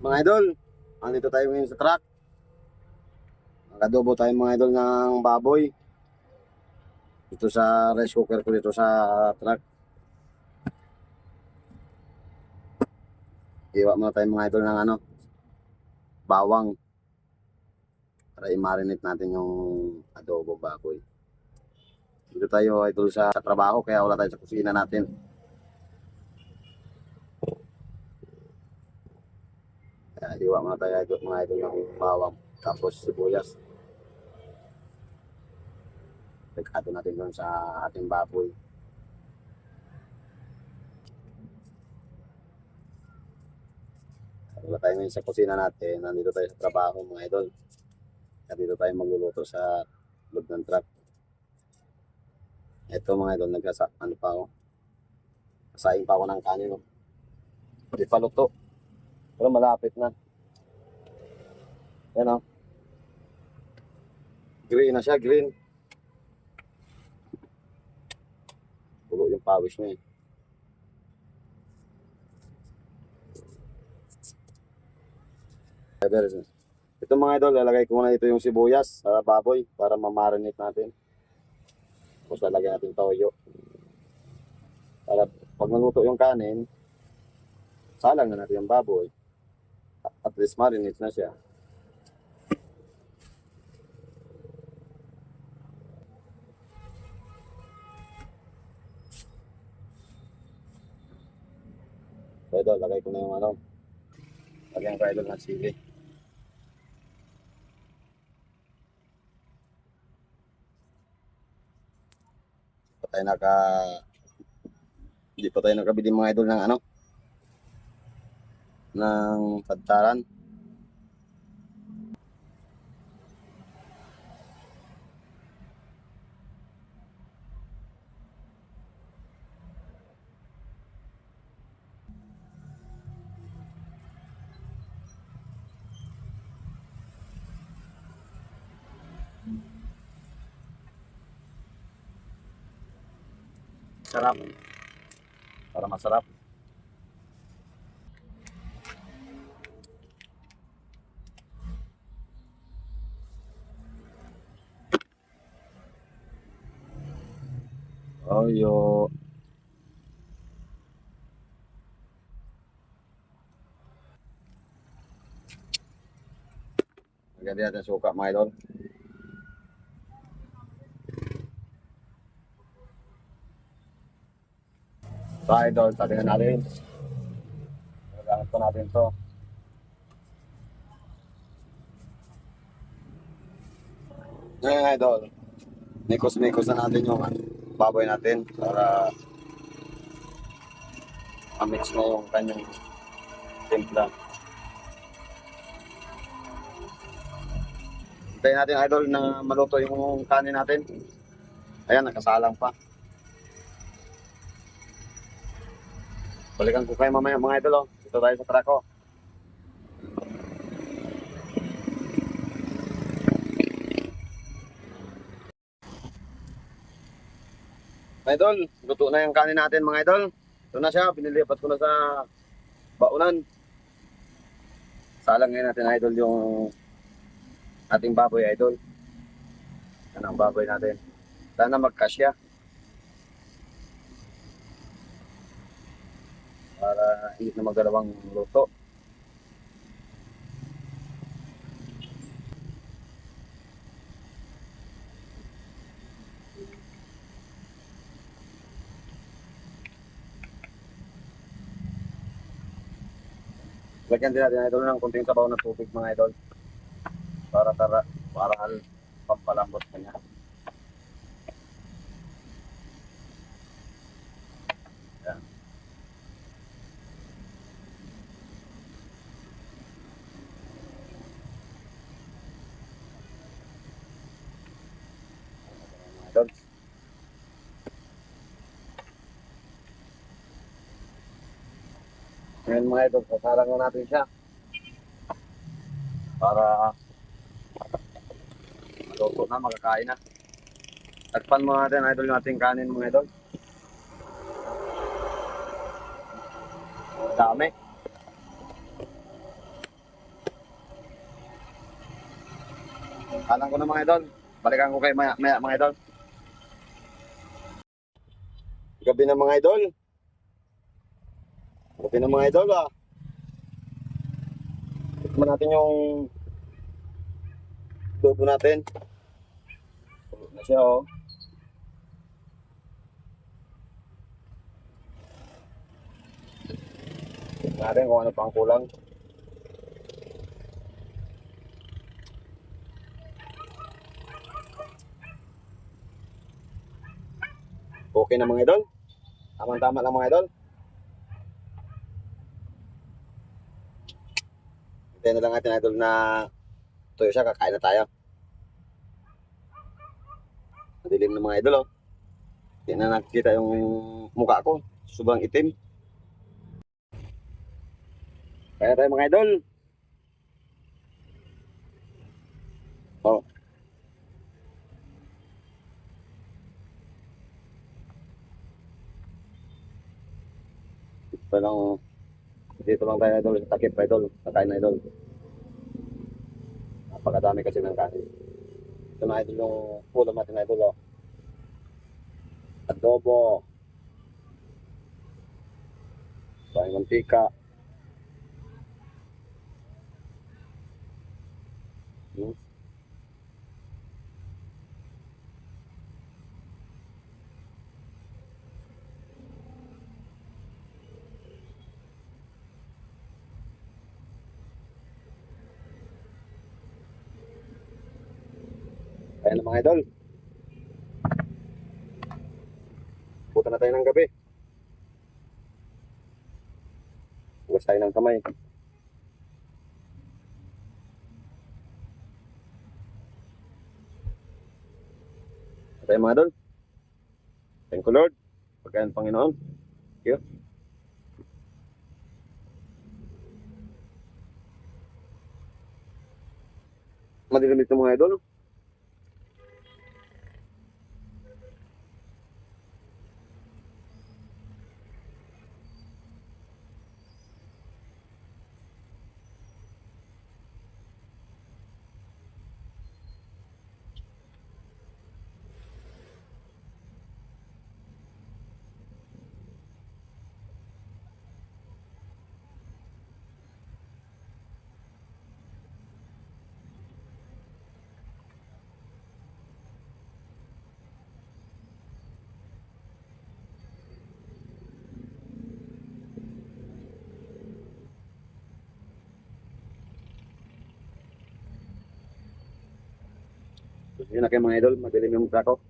Mga idol, andito tayo ngayon sa truck. Nakadobo tayo mga idol ng baboy. Ito sa rice cooker ko dito sa truck. Iwa muna tayo mga idol ng ano, bawang. Para i-marinate natin yung adobo baboy. Dito tayo idol sa trabaho kaya wala tayo sa kusina natin. Kaya iwa muna tayo idol, mga idol ng bawang. Tapos sibuyas. Pagkato natin doon sa ating baboy. Wala tayo ngayon sa kusina natin. Nandito tayo sa trabaho mga idol. Kaya dito tayo magluluto sa loob ng truck. Ito mga idol, nagkasa, ano pa ako. Kasaing pa ako ng kanin. Oh. Hindi pa luto. Pero malapit na. Yan o. Green na siya, green. Pulo yung pawis niya eh. Ito mga idol, lalagay ko muna ito yung sibuyas sa baboy para mamarinate natin. Tapos lalagyan natin toyo. Para pag naluto yung kanin, salang na natin yung baboy. At least marinate na siya. So lagay ko na yung ano. Lagyan ko idol ng sili. Pa tayo naka hindi pa tayo nakabili mga idol ng ano ng padtaran. Sarap. Para masarap. Oh, yo. Maganda natin suka mga idol. So idol, sabi na natin. Gagamit po natin to. Ngayon idol, nikos-nikos na natin yung ano, baboy natin para ma-mix na yung kanyang timpla. Hintayin natin idol na maluto yung kanin natin. Ayan, nakasalang pa. Balikan ko kayo mamaya mga idol. Oh. Dito tayo sa truck oh. Idol, luto na yung kanin natin mga idol. Ito na siya, pinilipat ko na sa baunan. Salang ngayon natin idol yung ating baboy idol. Yan ang baboy natin. Sana magkasya. para hindi na magalawang luto. Lagyan din natin idol ng kunting sabaw ng tubig mga idol. Para tara, para al pampalambot kanya. Yan. mga idol. Ngayon mga idol, sasarang na natin siya. Para Luto na, makakain na. Tagpan mo natin, idol, yung ating kanin mga idol. Dami. Alam ko na mga idol. Balikan ko kay maya, maya mga idol. Gabi na mga idol. Gabi na mga idol ah. Tikman natin yung dobo natin. Siya oh. Natin kung ano pang kulang. Okay na mga idol. Tama-tama lang mga idol. Hintayin na lang natin idol na tuyo siya, kakain na tayo. Madilim na mga idol oh. Hindi na nakikita yung mukha ko. Sobrang itim. Kaya tayo mga idol. Oh. Dito lang, dito lang tayo idol, takip idol, kakain na idol. Napakadami kasi ng kanin. Ito na idol yung ulam natin idol oh. Adobo. Sayang mantika. Kaya na mga idol. Puta na tayo ng gabi. Hugas tayo ng kamay. Tayo mga idol. Thank you Lord. Pagkain Panginoon. Thank you. Madilim ito mga idol. Yun na kayo mga idol. Madilim yung mukha ko.